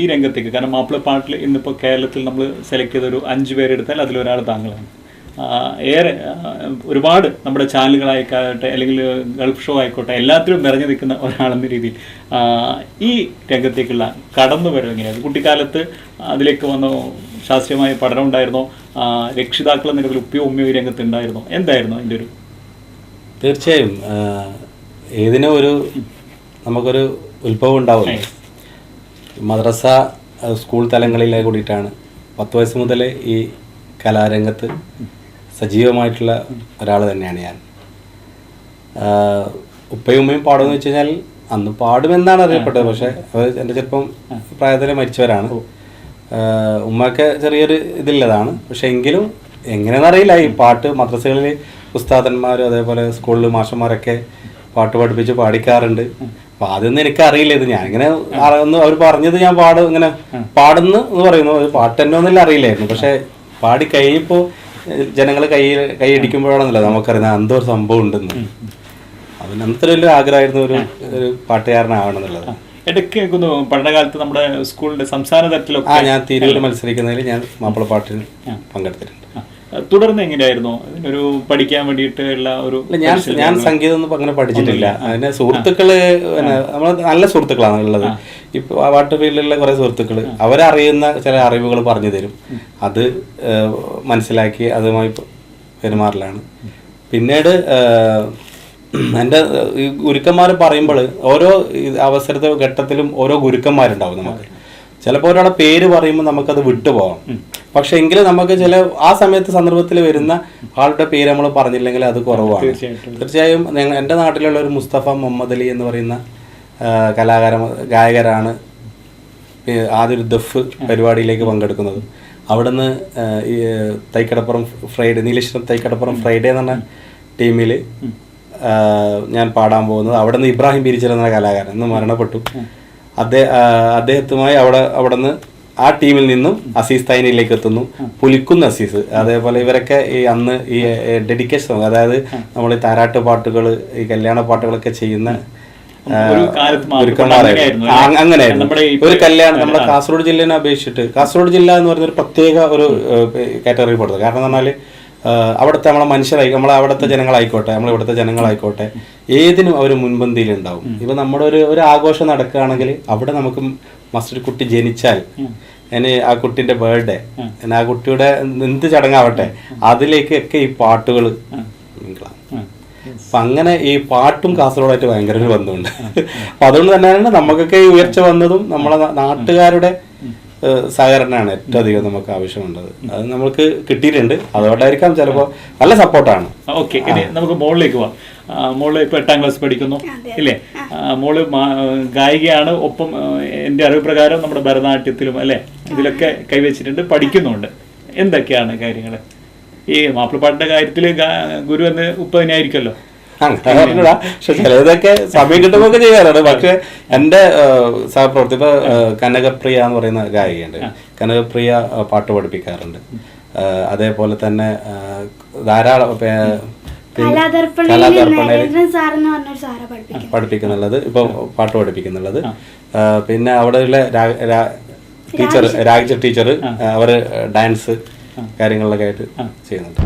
ഈ രംഗത്തേക്ക്. കാരണം മാപ്പിളപ്പാട്ടിൽ ഇന്നിപ്പോൾ കേരളത്തിൽ നമ്മൾ സെലക്ട് ചെയ്ത ഒരു അഞ്ച് പേരെടുത്താൽ അതിലൊരാൾ താങ്കളാണ്. ഏറെ ഒരുപാട് നമ്മുടെ ചാനലുകളായിക്കോട്ടെ അല്ലെങ്കിൽ ഗൾഫ് ഷോ ആയിക്കോട്ടെ എല്ലാത്തിലും നിറഞ്ഞു നിൽക്കുന്ന ഒരാളെന്ന രീതിയിൽ ഈ രംഗത്തേക്കുള്ള കടന്നു വരവ് കുട്ടിക്കാലത്ത് അതിലേക്ക് വന്ന ശാസ്ത്രീയമായ പഠനം ഉണ്ടായിരുന്നോ? രക്ഷിതാക്കളെ രക്ഷിതാക്കൾ ഉപ്പിയോ ഉമ്മയോ ഈ രംഗത്ത് ഉണ്ടായിരുന്നോ? എന്തായിരുന്നു അതിന്റെ ഒരു തീർച്ചയായും ഏതിനും ഒരു നമുക്കൊരു ഉത്ഭവം ഉണ്ടാവുമല്ലോ. മദ്രസ സ്കൂൾ തലങ്ങളിലെ കൂടിയിട്ടാണ്. പത്ത് വയസ്സ് മുതൽ ഈ കലാരംഗത്ത് സജീവമായിട്ടുള്ള ഒരാൾ തന്നെയാണ് ഞാൻ. ഉപ്പയും ഉമ്മയും പാടുമെന്ന് വെച്ച് കഴിഞ്ഞാൽ അന്ന് പാടുമെന്നാണ് അറിയപ്പെട്ടത്. പക്ഷേ അവർ എന്റെ ചെറുപ്പം പ്രായത്തിൽ മരിച്ചവരാണ്. ഉമ്മയൊക്കെ ചെറിയൊരു ഇതില്ലതാണ് പക്ഷെ എങ്കിലും എങ്ങനെയെന്നറിയില്ല ഈ പാട്ട് മദ്രസകളിൽ ഉസ്താദന്മാരും അതേപോലെ സ്കൂളിൽ മാഷന്മാരൊക്കെ പാട്ട് പഠിപ്പിച്ച് പാടിക്കാറുണ്ട്. അപ്പൊ അതൊന്നും എനിക്ക് അറിയില്ല. ഇത് ഞാൻ ഇങ്ങനെ അറിയുന്നു അവർ പറഞ്ഞത് ഞാൻ പാടും ഇങ്ങനെ പാടുന്നു എന്ന് പറയുന്നു. പാട്ട് തന്നെ അറിയില്ലായിരുന്നു. പക്ഷെ പാടി കഴിയുമ്പോ ജനങ്ങൾ കൈ കൈയടിക്കുമ്പോഴാണല്ലോ നമുക്കറിയാം എന്തോ ഒരു സംഭവം ഉണ്ടെന്ന്. അതിന് അന്നത്തെ വലിയ ആഗ്രഹമായിരുന്നു ഒരു ഒരു പാട്ടുകാരനാവണം എന്നുള്ളത് ഇടയ്ക്ക് പഠനകാലത്ത് നമ്മുടെ സ്കൂളിന്റെ സംസ്ഥാന തലത്തിലൊക്കെ ഞാൻ തിരുവല്ല മത്സരിക്കുന്നതിൽ ഞാൻ മാപ്പിളപ്പാട്ടിന് പങ്കെടുത്തിട്ടുണ്ട്. തുടർന്ന് എങ്ങനെയായിരുന്നു? ഒരു പഠിക്കാൻ വേണ്ടിയിട്ടുള്ള ഒരു ഞാൻ ഞാൻ സംഗീതം ഒന്നും അങ്ങനെ പഠിച്ചിട്ടില്ല. അതിന് സുഹൃത്തുക്കൾ നമ്മൾ നമ്മൾ നല്ല സുഹൃത്തുക്കളാണ് ഉള്ളത്. ഇപ്പൊ ആ പാട്ട് ഫീൽഡിലുള്ള കുറെ സുഹൃത്തുക്കൾ. അവരറിയുന്ന ചില അറിവുകൾ പറഞ്ഞു തരും. അത് മനസ്സിലാക്കി അതുമായി പെരുമാറലാണ്. പിന്നീട് എന്റെ ഈ ഗുരുക്കന്മാർ പറയുമ്പോൾ ഓരോ അവസരത്തെ ഘട്ടത്തിലും ഓരോ ഗുരുക്കന്മാരുണ്ടാവും നമുക്ക്. ചിലപ്പോൾ ഒരാളെ പേര് പറയുമ്പോൾ നമുക്കത് വിട്ടുപോകാം പക്ഷെ എങ്കിലും നമുക്ക് ചില ആ സമയത്ത് സന്ദർഭത്തിൽ വരുന്ന ആളുടെ പേര് നമ്മൾ പറഞ്ഞില്ലെങ്കിൽ അത് കുറവാണ്. തീർച്ചയായും എന്റെ നാട്ടിലുള്ള ഒരു മുസ്തഫ മുഹമ്മദ് അലി എന്ന് പറയുന്ന കലാകാര ഗായകരാണ് ആദ്യൊരു ആദ്യ ഒരു ദഫ് പരിപാടിയിലേക്ക് പങ്കെടുക്കുന്നത്. അവിടുന്ന് ഈ തൈക്കടപ്പുറം ഫ്രൈഡേ നീലേശ്വരം തൈക്കടപ്പുറം ഫ്രൈഡേ എന്ന് പറഞ്ഞ ടീമിൽ ഞാൻ പാടാൻ പോകുന്നത്. അവിടുന്ന് ഇബ്രാഹിം പിരിച്ചിരുന്ന എന്ന കലാകാരൻ ഇന്ന് മരണപ്പെട്ടു. അദ്ദേഹ അദ്ദേഹത്തുമായി അവിടെ അവിടുന്ന് ആ ടീമിൽ നിന്നും അസീസ് തൈനയിലേക്ക് എത്തുന്നു. പുലിക്കുന്ന അസീസ്. അതേപോലെ ഇവരൊക്കെ ഈ അന്ന് ഈ ഡെഡിക്കേഷൻ അതായത് നമ്മൾ ഈ താരാട്ട് പാട്ടുകൾ ഈ കല്യാണ പാട്ടുകളൊക്കെ ചെയ്യുന്ന അങ്ങനെയായിരുന്നു, ഒരു കല്യാണം നമ്മുടെ കാസർഗോഡ് ജില്ലേനെ അപേക്ഷിച്ചിട്ട് കാസർഗോഡ് ജില്ല എന്ന് പറയുന്ന ഒരു പ്രത്യേക ഒരു കാറ്റഗറി പെടുന്നത് കാരണം എന്ന് പറഞ്ഞാൽ അവിടുത്തെ നമ്മളെ മനുഷ്യരായി നമ്മളെ അവിടുത്തെ ജനങ്ങളായിക്കോട്ടെ നമ്മളെ ഇവിടുത്തെ ജനങ്ങളായിക്കോട്ടെ ഏതിനും അവർ മുൻപന്തിയിൽ ഉണ്ടാവും ഇപ്പൊ നമ്മുടെ ഒരു ഒരു ആഘോഷം നടക്കുകയാണെങ്കിൽ അവിടെ നമുക്ക് മസ്റ്റൊരു കുട്ടി ജനിച്ചാൽ ഇനി ആ കുട്ടിന്റെ ബർത്ത്ഡേ ആ കുട്ടിയുടെ എന്ത് ചടങ്ങാവട്ടെ അതിലേക്കൊക്കെ ഈ പാട്ടുകൾ. അപ്പൊ അങ്ങനെ ഈ പാട്ടും കാസർഗോഡായിട്ട് ഭയങ്കര ഒരു ബന്ധമുണ്ട്. അപ്പൊ അതുകൊണ്ട് തന്നെയാണ് നമുക്കൊക്കെ ഈ ഉയർച്ച വന്നതും നമ്മളെ നാട്ടുകാരുടെ സഹകരണമാണ് ഏറ്റവും അധികം നമുക്ക് ആവശ്യമുള്ളത്. അത് നമുക്ക് കിട്ടിയിട്ടുണ്ട്. അതുകൊണ്ടായിരിക്കാം ചിലപ്പോൾ നല്ല സപ്പോർട്ടാണ്. ഓക്കെ ഇനി നമുക്ക് മോളിലേക്ക് പോവാം. മോൾ ഇപ്പൊ എട്ടാം ക്ലാസ് പഠിക്കുന്നു. ഇല്ലേ? മോൾ ഗായികയാണ്. ഒപ്പം എന്റെ അറിവ് പ്രകാരം നമ്മുടെ ഭരതനാട്യത്തിലും അല്ലേ? ഇതിലൊക്കെ കൈവച്ചിട്ടുണ്ട്. പഠിക്കുന്നുണ്ട്. എന്തൊക്കെയാണ് കാര്യങ്ങൾ ഈ മാപ്പിളപ്പാട്ടിന്റെ കാര്യത്തിൽ ഗുരു എന്ന് ഉപ്പ തന്നെയായിരിക്കുമല്ലോ അങ്ങനെ പറഞ്ഞൂടാ. പക്ഷെ ചിലതൊക്കെ സമയം കിട്ടുമ്പോൾ ഒക്കെ ചെയ്യാറുണ്ട്. പക്ഷെ എന്റെ സഹപ്രവർത്തി ഇപ്പൊ കനകപ്രിയ എന്ന് പറയുന്ന ഗായികയുണ്ട്. കനകപ്രിയ പാട്ട് പഠിപ്പിക്കാറുണ്ട്. അതേപോലെ തന്നെ ധാരാളം പഠിപ്പിക്കുന്നുള്ളത്. ഇപ്പൊ പാട്ട് പഠിപ്പിക്കുന്നുള്ളത്. പിന്നെ അവിടെയുള്ള ടീച്ചർ രാഗിച്ച ടീച്ചർ അവർ ഡാൻസ് കാര്യങ്ങളിലൊക്കെ ആയിട്ട് ചെയ്യുന്നുണ്ട്.